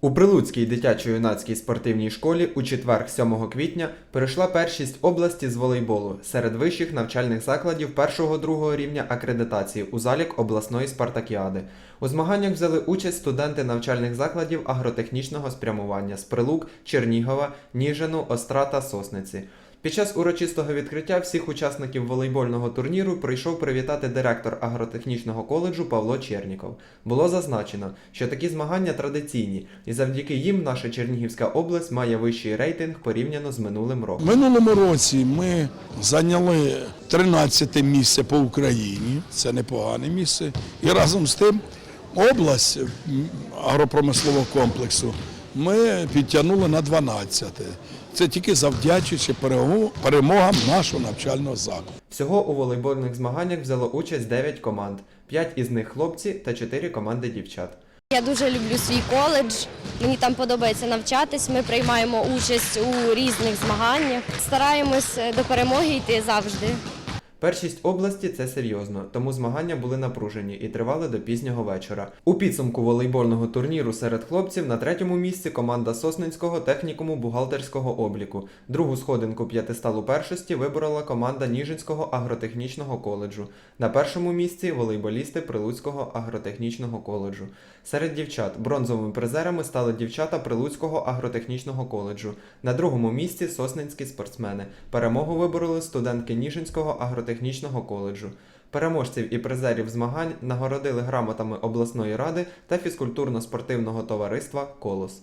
У Прилуцькій дитячо-юнацькій спортивній школі у четвер, 7 квітня, перейшла першість області з волейболу серед вищих навчальних закладів першого-другого рівня акредитації у залік обласної спартакіади. У змаганнях взяли участь студенти навчальних закладів агротехнічного спрямування з Прилук, Чернігова, Ніжину, Остра та Сосниці. Під час урочистого відкриття всіх учасників волейбольного турніру прийшов привітати директор агротехнічного коледжу Павло Черніков. Було зазначено, що такі змагання традиційні, і завдяки їм наша Чернігівська область має вищий рейтинг порівняно з минулим роком. Минулому році ми зайняли 13 місце по Україні, це непогане місце. І разом з тим область агропромислового комплексу ми підтягнули на 12. Це тільки завдячуючи перемогам нашого навчального закладу. Всього у волейбольних змаганнях взяло участь 9 команд, 5 із них хлопці та 4 команди дівчат. Я дуже люблю свій коледж. Мені там подобається навчатись. Ми приймаємо участь у різних змаганнях. Стараємось до перемоги йти завжди. Першість області це серйозно, тому змагання були напружені і тривали до пізнього вечора. У підсумку волейбольного турніру серед хлопців на третьому місці команда Сосненського технікуму бухгалтерського обліку. Другу сходинку п'ятисталу першості виборола команда Ніжинського агротехнічного коледжу. На першому місці волейболісти Прилуцького агротехнічного коледжу. Серед дівчат бронзовими призерами стали дівчата Прилуцького агротехнічного коледжу. На другому місці сосненські спортсмени. Перемогу вибороли студентки Ніжинського агротехнічного коледжу. Переможців і призерів змагань нагородили грамотами обласної ради та фізкультурно-спортивного товариства Колос.